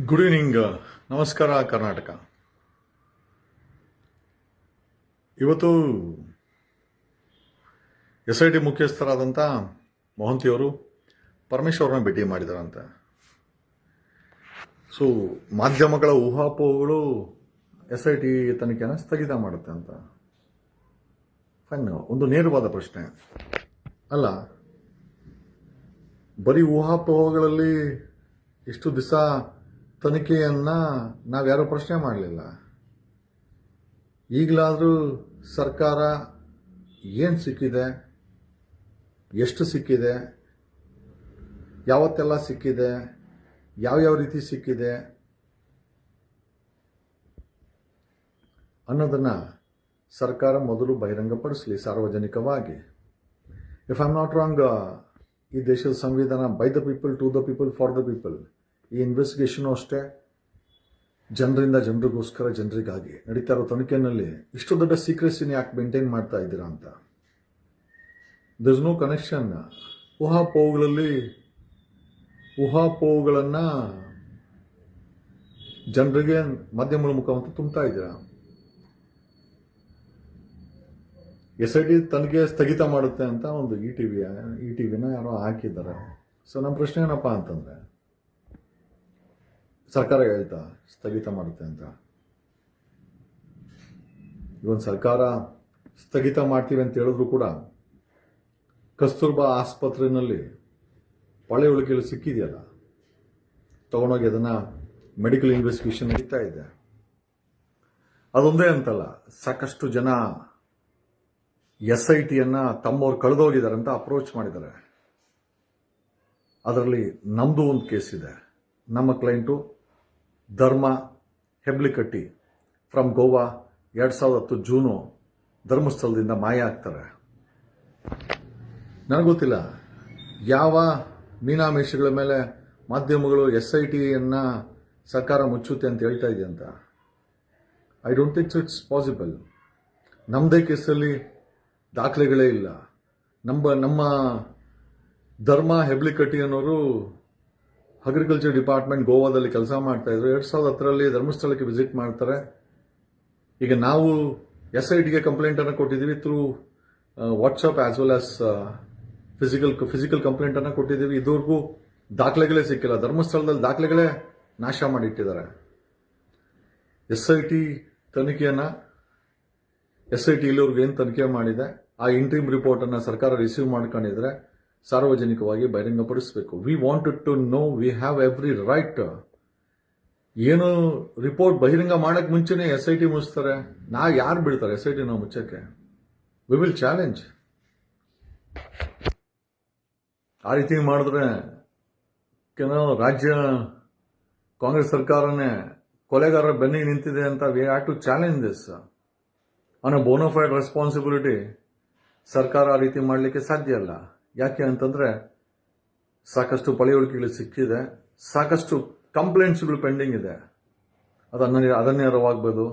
Good evening ನಮಸ್ಕಾರ, ಕರ್ನಾಟಕ. ಇವತ್ತು S I T ಮುಖ್ಯಸ್ಥರಾದಂಥ ಮೊಹಂತಿಯವರು ಪರಮೇಶ್ವರನ ಭೇಟಿ ಮಾಡಿದಾರಂತೆ. ಸೊ ಮಾಧ್ಯಮಗಳ ಊಹಾಪೋಹಗಳು ಎಸ್ ಐ ಟಿ ತನಿಖೆನ ಸ್ಥಗಿತ ಮಾಡುತ್ತೆ ಅಂತ. ಫೈನ್ ಒಂದು ನೇರವಾದ ಪ್ರಶ್ನೆ. ಅಲ್ಲ, ಬರೀ ಊಹಾಪೋಹಗಳಲ್ಲಿ ಇಷ್ಟು ದಿವಸ ತನಿಖೆಯನ್ನು ನಾವ್ಯಾರೂ ಪ್ರಶ್ನೆ ಮಾಡಲಿಲ್ಲ. ಈಗಲಾದರೂ ಸರ್ಕಾರ ಏನು ಸಿಕ್ಕಿದೆ? ಎಷ್ಟು ಸಿಕ್ಕಿದೆ? ಯಾವತ್ತೆಲ್ಲ ಸಿಕ್ಕಿದೆ? ಯಾವ್ಯಾವ ರೀತಿ ಸಿಕ್ಕಿದೆ? ಅನ್ನೋದನ್ನು ಸರ್ಕಾರ ಮೊದಲು ಬಹಿರಂಗಪಡಿಸಲಿ ಸಾರ್ವಜನಿಕವಾಗಿ. If I am not wrong ಈ ದೇಶದ ಸಂವಿಧಾನ by the people to the people for the people ಈ ಇನ್ವೆಸ್ಟಿಗೇಷನು ಅಷ್ಟೇ. ಜನರಿಂದ ಜನರಿಗೋಸ್ಕರ ಜನರಿಗಾಗಿ ನಡೀತಾ ಇರೋ ತನಿಖೆನಲ್ಲಿ ಇಷ್ಟು ದೊಡ್ಡ ಸೀಕ್ರೆಸಿನ ಯಾಕೆ ಮೇಂಟೈನ್ ಮಾಡ್ತಾ ಇದ್ದೀರಾ ಅಂತ? ದರ್ ಇಸ್ ನೋ ಕನೆಕ್ಷನ್ ಊಹಾಪೋಹಗಳಲ್ಲಿ ಊಹಾಪೋಹಗಳನ್ನು ಜನರಿಗೆ ಮಾಧ್ಯಮಗಳ ಮುಖಾಂತರ ತುಂಬ್ತಾ ಇದ್ದೀರಾ? ಎಸ್ ಐ ಟಿ ತನಿಖೆ ಸ್ಥಗಿತ ಮಾಡುತ್ತೆ ಅಂತ ಒಂದು E T V E T ವಿನ ಯಾರೋ ಹಾಕಿದ್ದಾರೆ. ಸೊ ನಮ್ಮ ಪ್ರಶ್ನೆ ಏನಪ್ಪ ಅಂತಂದರೆ ಸರ್ಕಾರ ಹೇಳ್ತಾ ಸ್ಥಗಿತ ಮಾಡುತ್ತೆ ಅಂತ. ಇವನ್ ಸರ್ಕಾರ ಸ್ಥಗಿತ ಮಾಡ್ತೀವಿ ಅಂತ ಹೇಳಿದ್ರು ಕೂಡ ಕಸ್ತೂರ್ಬಾ ಆಸ್ಪತ್ರೆಯಲ್ಲಿ ಪಳೆ ಉಳಿಕೆಗಳು ಸಿಕ್ಕಿದೆಯಲ್ಲ, ತಗೊಂಡೋಗಿ ಅದನ್ನು ಮೆಡಿಕಲ್ ಇನ್ವೆಸ್ಟಿಗೇಷನ್ ನಡೀತಾ ಇದೆ. ಅದೊಂದೇ ಅಂತಲ್ಲ, ಸಾಕಷ್ಟು ಜನ ಎಸ್ ಐ ಟಿಯನ್ನು ತಮ್ಮವ್ರು ಕಳೆದೋಗಿದ್ದಾರೆ ಅಂತ ಅಪ್ರೋಚ್ ಮಾಡಿದ್ದಾರೆ. ಅದರಲ್ಲಿ ನಮ್ಮದು ಒಂದು ಕೇಸ್ ಇದೆ. ನಮ್ಮ ಕ್ಲೈಂಟು ಧರ್ಮ ಹೆಬ್ಲಿಕಟ್ಟಿ ಫ್ರಮ್ ಗೋವಾ ಎರಡು ಸಾವಿರದ ಹತ್ತು ಜೂನು ಧರ್ಮಸ್ಥಳದಿಂದ ಮಾಯ ಆಗ್ತಾರೆ. ನನಗೊತ್ತಿಲ್ಲ ಯಾವ ಮೀನಾಮೇಷಗಳ ಮೇಲೆ ಮಾಧ್ಯಮಗಳು ಎಸ್ ಐ ಟಿಯನ್ನು ಸರ್ಕಾರ ಮುಚ್ಚುತ್ತೆ ಅಂತ ಹೇಳ್ತಾ ಇದೆ ಅಂತ? I don't think it's possible ನಮ್ಮದೇ ಕೇಸಲ್ಲಿ ದಾಖಲೆಗಳೇ ಇಲ್ಲ. ನಮ್ಮ ನಮ್ಮ ಧರ್ಮ ಹೆಬ್ಲಿಕಟ್ಟಿ ಅನ್ನೋರು ಅಗ್ರಿಕಲ್ಚರ್ ಡಿಪಾರ್ಟ್ಮೆಂಟ್ ಗೋವಾದಲ್ಲಿ ಕೆಲಸ ಮಾಡ್ತಾಯಿದ್ರು ಎರಡು ಸಾವಿರದ ಹತ್ತರಲ್ಲಿ ಧರ್ಮಸ್ಥಳಕ್ಕೆ ವಿಸಿಟ್ ಮಾಡ್ತಾರೆ. ಈಗ ನಾವು ಎಸ್ ಐ ಟಿಗೆ ಕಂಪ್ಲೇಂಟನ್ನು ಕೊಟ್ಟಿದ್ದೀವಿ through WhatsApp as well as physical physical ಕಂಪ್ಲೇಂಟನ್ನು ಕೊಟ್ಟಿದ್ದೀವಿ. ಇದುವರೆಗೂ ದಾಖಲೆಗಳೇ ಸಿಕ್ಕಿಲ್ಲ. ಧರ್ಮಸ್ಥಳದಲ್ಲಿ ದಾಖಲೆಗಳೇ ನಾಶ ಮಾಡಿಟ್ಟಿದ್ದಾರೆ. ಎಸ್ ಐ ಟಿ ತನಿಖೆಯನ್ನು ಎಸ್ ಐ ಟಿ ಇಲ್ಲಿವರೆಗೂ ಏನು ತನಿಖೆ ಮಾಡಿದೆ? ಆ ಇಂಟ್ರೀಮ್ ರಿಪೋರ್ಟನ್ನು ಸರ್ಕಾರ ರಿಸೀವ್ ಮಾಡ್ಕೊಂಡಿದ್ರೆ ಸಾರ್ವಜನಿಕವಾಗಿ ಬಹಿರಂಗಪಡಿಸಬೇಕು. We wanted to know we have every right ಏನು ರಿಪೋರ್ಟ್ ಬಹಿರಂಗ ಮಾಡಕ್ ಮುಂಚೆನೇ ಎಸ್ ಐ ಟಿ ಮುಚ್ತಾರೆ? ನಾ ಯಾರು ಬಿಡ್ತಾರೆ ಎಸ್ ಐ ಟಿ ನಾವು ಮುಚ್ಚಕ್ಕೆ? ವಿ ವಿಲ್ ಚಾಲೆಂಜ್ ಆ ರೀತಿ ಮಾಡಿದ್ರೆ ಕೆಲವು ರಾಜ್ಯ ಕಾಂಗ್ರೆಸ್ ಸರ್ಕಾರನೇ ಕೊಲೆಗಾರರ ಬೆನ್ನಿಗೆ ನಿಂತಿದೆ ಅಂತ we have to challenge this ಅನ್ನೋ ಬೋನೋಫೈಡ್ ರೆಸ್ಪಾನ್ಸಿಬಿಲಿಟಿ ಸರ್ಕಾರ ಆ ರೀತಿ ಮಾಡಲಿಕ್ಕೆ ಸಾಧ್ಯ ಇಲ್ಲ. ಯಾಕೆ ಅಂತಂದ್ರೆ ಸಾಕಷ್ಟು ಪಳೆಯುಳಿಕೆಗಳು ಸಿಕ್ಕಿದೆ, ಸಾಕಷ್ಟು ಕಂಪ್ಲೇಂಟ್ಸ್ಗಳು ಪೆಂಡಿಂಗ್ ಇದೆ. ಅದು ಅನ್ನ ಅದನ್ನೇರವಾಗ್ಬೋದು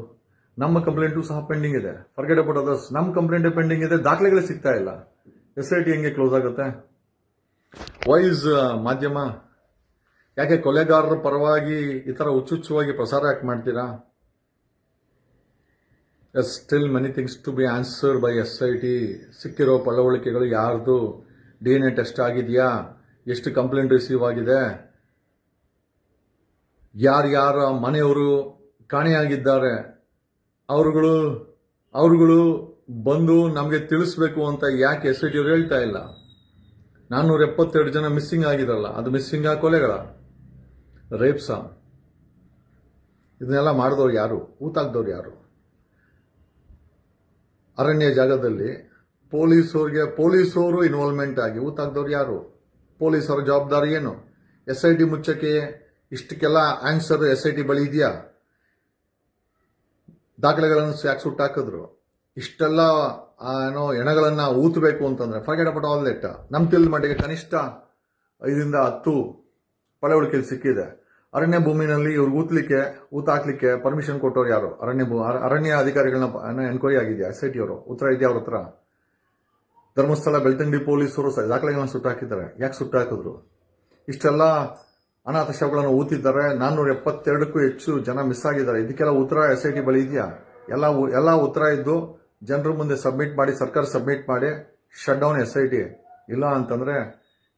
ನಮ್ಮ ಕಂಪ್ಲೇಂಟು ಸಹ ಪೆಂಡಿಂಗ್ ಇದೆ. ಫರ್ಗೆಟ್ ಅಬೌಟ್ ಅದರ್ಸ್ ನಮ್ಮ ಕಂಪ್ಲೇಂಟ್ ಪೆಂಡಿಂಗ್ ಇದೆ, ದಾಖಲೆಗಳೇ ಸಿಗ್ತಾ ಇಲ್ಲ. ಎಸ್ ಐ ಟಿ ಹೆಂಗೆ ಕ್ಲೋಸ್ ಆಗುತ್ತೆ? ವೈಸ್ ಮಾಧ್ಯಮ. ಯಾಕೆ ಕೊಲೆಗಾರರ ಪರವಾಗಿ ಈ ಥರ ಹುಚ್ಚುಚ್ಚುವಾಗಿ ಪ್ರಸಾರ ಯಾಕೆ ಮಾಡ್ತೀರಾ? Yes still many things to be answered by S I T ಸಿಕ್ಕಿರೋ ಪಳವಳಿಕೆಗಳು ಯಾರ್ದು ಡಿ ಎನ್ ಎ ಟೆಸ್ಟ್ ಆಗಿದೆಯಾ? ಎಷ್ಟು ಕಂಪ್ಲೇಂಟ್ ರಿಸೀವ್ ಆಗಿದೆ? ಯಾರ್ಯಾರ ಮನೆಯವರು ಕಾಣೆಯಾಗಿದ್ದಾರೆ? ಅವರುಗಳು ಅವರುಗಳು ಬಂದು ನಮಗೆ ತಿಳಿಸ್ಬೇಕು ಅಂತ ಯಾಕೆ ಎಸ್ ಐ ಟಿ ಅವ್ರು ಹೇಳ್ತಾ ಇಲ್ಲ? ನಾನ್ನೂರ ಎಪ್ಪತ್ತೆರಡು ಜನ ಮಿಸ್ಸಿಂಗ್ ಆಗಿದ್ರಲ್ಲ ಅದು ಮಿಸ್ಸಿಂಗ್ ಕೊಲೆಗಳ. ರೇಪ್ಸ ಇದನ್ನೆಲ್ಲ ಮಾಡಿದವ್ರು ಯಾರು? ಊತಾಕ್ದವ್ರು ಯಾರು? ಅರಣ್ಯ ಜಾಗದಲ್ಲಿ ಪೊಲೀಸವ್ರಿಗೆ ಪೊಲೀಸವರು ಇನ್ವಾಲ್ವ್ಮೆಂಟ್ ಆಗಿ ಊತಾಕ್ದವ್ರು ಯಾರು? ಪೊಲೀಸರ ಜವಾಬ್ದಾರಿ ಏನು? ಎಸ್ ಐ ಟಿ ಮುಚ್ಚಕ್ಕೆ ಇಷ್ಟಕ್ಕೆಲ್ಲ ಆನ್ಸರ್ ಎಸ್ ಐ ಟಿ ಬಳಿ ಇದೆಯಾ? ದಾಖಲೆಗಳನ್ನು ಯಾಕೆ ಸುಟ್ಟಾಕಿದ್ರು ಇಷ್ಟೆಲ್ಲ ಏನೋ ಎಣಗಳನ್ನು ಊತಬೇಕು ಅಂತಂದ್ರೆ ಫರ್ಗೆಟ್ ಅಬೌಟ್ ಆಲ್ ದಟ್ ನಮ್ಮ ತಿಳಿದ ಮಟ್ಟಿಗೆ ಕನಿಷ್ಠ ಐದರಿಂದ ಹತ್ತು ಪಳವಳಿಕೆಯಲ್ಲಿ ಸಿಕ್ಕಿದೆ. ಅರಣ್ಯ ಭೂಮಿನಲ್ಲಿ ಇವ್ರಿಗೆ ಊತಲಿಕ್ಕೆ ಊತಾಕ್ಲಿಕ್ಕೆ ಪರ್ಮಿಷನ್ ಕೊಟ್ಟವ್ರು ಯಾರು? ಅರಣ್ಯ ಭೂ, ಅರಣ್ಯ ಅಧಿಕಾರಿಗಳನ್ನ ಎನ್ಕ್ವೈರಿ ಆಗಿದೆಯಾ? ಎಸ್ ಐ ಟಿ ಅವರು, ಉತ್ತರ ಇದೆಯಾ ಅವ್ರ ಹತ್ರ? ಧರ್ಮಸ್ಥಳ ಬೆಳ್ತಂಗಡಿ ಪೊಲೀಸರು ದಾಖಲೆಗಳನ್ನ ಸುಟ್ಟಾಕಿದ್ದಾರೆ. ಯಾಕೆ ಸುಟ್ಟಾಕಿದ್ರು? ಇಷ್ಟೆಲ್ಲ ಅನಾಥ ಶವಗಳನ್ನು ಊತಿದ್ದಾರೆ. ನಾನ್ನೂರ ಎಪ್ಪತ್ತೆರಡಕ್ಕೂ ಹೆಚ್ಚು ಜನ ಮಿಸ್ ಆಗಿದ್ದಾರೆ. ಇದಕ್ಕೆಲ್ಲ ಉತ್ತರ ಎಸ್ ಐ ಟಿ ಬಳಿ ಇದೆಯಾ? ಎಲ್ಲ ಎಲ್ಲ ಉತ್ತರ ಇದ್ದು ಜನರ ಮುಂದೆ ಸಬ್ಮಿಟ್ ಮಾಡಿ, ಸರ್ಕಾರ ಸಬ್ಮಿಟ್ ಮಾಡಿ shut down S I T ಇಲ್ಲ ಅಂತಂದ್ರೆ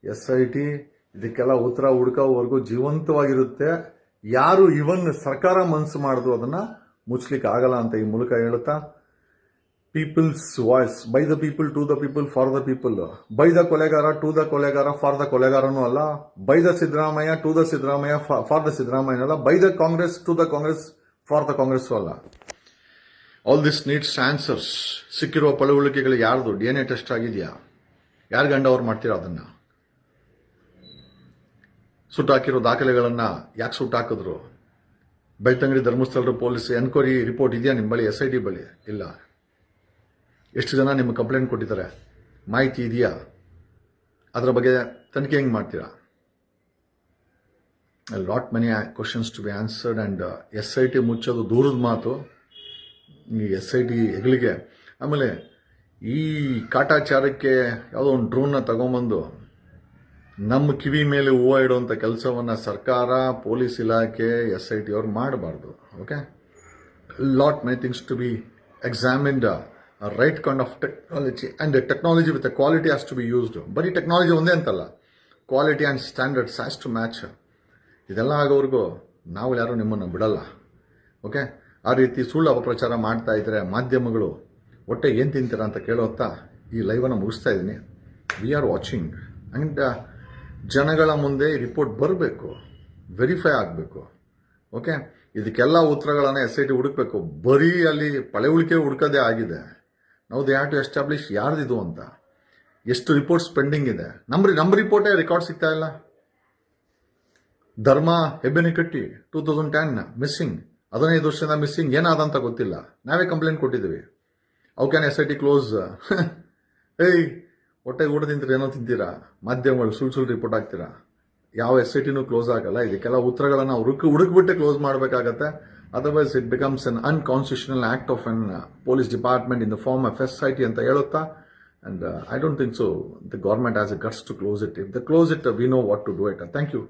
ಎಸ್ ಐ ಟಿ ಇದಕ್ಕೆಲ್ಲ ಉತ್ತರ ಹುಡುಕೋವರೆಗೂ ಜೀವಂತವಾಗಿರುತ್ತೆ. ಯಾರು ಇವನ್ ಸರ್ಕಾರ ಮನಸ್ಸು ಮಾಡಿದ್ರು ಅದನ್ನ ಮುಚ್ಚಲಿಕ್ಕೆ ಆಗಲ್ಲ ಅಂತ ಈ ಮೂಲಕ ಹೇಳುತ್ತಾ people's voice by the people to the people for the people by the ಕೊಲೆಗಾರ ಟು ದ ಕೊಲೆಗಾರ ಫಾರ್ ದ ಕೊಲೆಗಾರನೂ ಅಲ್ಲ by the Siddaramaiah to the Siddaramaiah for the Siddaramaiah ಅಲ್ಲ by the Congress to the Congress for the Congress ಅಲ್ಲ all this needs answers ಸಿಕ್ಕಿರುವ ಪಳವಳಿಕೆಗಳು ಯಾರ್ದು D N A test ಆಗಿದೆಯಾ? ಯಾರು ಗಂಡ ಅವ್ರು ಮಾಡ್ತೀರಾ ಅದನ್ನ? ಸುಟ್ಟಾಕಿರೋ ದಾಖಲೆಗಳನ್ನ ಯಾಕೆ ಸುಟ್ಟಾಕಿದ್ರು? ಬೆಳ್ತಂಗಡಿ ಧರ್ಮಸ್ಥಳರು ಪೊಲೀಸ್ ಎನ್ಕ್ವೈರಿ ರಿಪೋರ್ಟ್ ಇದೆಯಾ ನಿಮ್ಮ ಬಳಿ ಎಸ್ ಐ ಡಿ ಬಳಿ? ಇಲ್ಲ. ಎಷ್ಟು ಜನ ನಿಮ್ಗೆ ಕಂಪ್ಲೇಂಟ್ ಕೊಟ್ಟಿದ್ದಾರೆ? ಮಾಹಿತಿ ಇದೆಯಾ? ಅದರ ಬಗ್ಗೆ ತನಿಖೆ ಹೆಂಗೆ ಮಾಡ್ತೀರಾ? Lot many questions to be answered and S I T ಮುಚ್ಚೋದು ದೂರದ ಮಾತು. ಈ ಎಸ್ ಐ ಟಿ ಹೆಗಲಿಗೆ ಆಮೇಲೆ ಈ ಕಾಟಾಚಾರಕ್ಕೆ ಯಾವುದೋ ಒಂದು ಡ್ರೋನ್ನ ತಗೊಂಬಂದು ನಮ್ಮ ಕಿವಿ ಮೇಲೆ ಹೂವು ಇಡುವಂಥ ಕೆಲಸವನ್ನು ಸರ್ಕಾರ, ಪೊಲೀಸ್ ಇಲಾಖೆ ಎಸ್ ಐ ಟಿ ಅವ್ರು ಮಾಡಬಾರ್ದು. Okay lot many things to be examined right kind of technology and technology with quality has to be used ಬರೀ ಟೆಕ್ನಾಲಜಿ ಒಂದೇ ಅಂತಲ್ಲ. Quality and standards has to match ಇದೆಲ್ಲ ಆಗೋವರೆಗೂ ನಾವು ಯಾರೂ ನಿಮ್ಮನ್ನು ಬಿಡಲ್ಲ. ಓಕೆ ಆ ರೀತಿ ಸುಳ್ಳು ಅಪಪ್ರಚಾರ ಮಾಡ್ತಾ ಇದ್ದರೆ ಮಾಧ್ಯಮಗಳು ಹೊಟ್ಟೆ ಏನು ತಿಂತೀರಾ ಅಂತ ಕೇಳೋತ್ತಾ ಈ ಲೈವನ್ನು ಮುಗಿಸ್ತಾ ಇದ್ದೀನಿ. ವಿ ಆರ್ ವಾಚಿಂಗ್ ಆ್ಯಂಡ್ ಜನಗಳ ಮುಂದೆ ರಿಪೋರ್ಟ್ ಬರಬೇಕು. ವೆರಿಫೈ ಆಗಬೇಕು. ಓಕೆ ಇದಕ್ಕೆಲ್ಲ ಉತ್ತರಗಳನ್ನು ಎಸ್ ಐ ಟಿ ಹುಡುಕ್ಬೇಕು. ಬರೀ ಅಲ್ಲಿ ಪಳೆಯುಳಿಕೆ ಹುಡುಕೋದೇ ಆಗಿದೆ. ನಾವು ದೇ ಹ್ಯಾವ್ ಟು ಎಸ್ಟಾಬ್ಲಿಷ್ ಯಾರ್ದಿದು ಅಂತ. ಎಷ್ಟು ರಿಪೋರ್ಟ್ಸ್ ಪೆಂಡಿಂಗ್ ಇದೆ. ನಮ್ಮ ನಮ್ಮ ರಿಪೋರ್ಟೇ ರೆಕಾರ್ಡ್ ಸಿಗ್ತಾ ಇಲ್ಲ. ಧರ್ಮ ಹೆಬ್ಬೆನಿಕಟ್ಟಿ ಟೂ ತೌಸಂಡ್ ಟೆನ್ ಮಿಸ್ಸಿಂಗ್ ಹದಿನೈದು ವರ್ಷದಿಂದ ಮಿಸ್ಸಿಂಗ್ ಏನಾದಂತ ಗೊತ್ತಿಲ್ಲ. ನಾವೇ ಕಂಪ್ಲೇಂಟ್ ಕೊಟ್ಟಿದ್ದೀವಿ. ಅವು can S I T close ಏಯ್, ಹೊಟ್ಟೆ ಊಟ ತಿಂತೀರ, ಏನೋ ತಿಂತೀರಾ? ಮಾಧ್ಯಮಗಳು ಸುಳ್ಳು ಸುಳ್ಳು ರಿಪೋರ್ಟ್ ಆಗ್ತೀರಾ ಯಾವ ಎಸ್ ಐ ಟಿನೂ ಕ್ಲೋಸ್ ಆಗಲ್ಲ. ಇದಕ್ಕೆಲ್ಲ ಉತ್ತರಗಳನ್ನು ಹುಡುಕ್ ಹುಡುಕ್ಬಿಟ್ಟೆ ಕ್ಲೋಸ್ ಮಾಡಬೇಕಾಗತ್ತೆ. Otherwise it becomes an unconstitutional act of an police department in the form of S I T ಅಂತ ಹೇಳುತ್ತಾ and I don't think so the government has a guts to close it if the close it we know what to do it thank you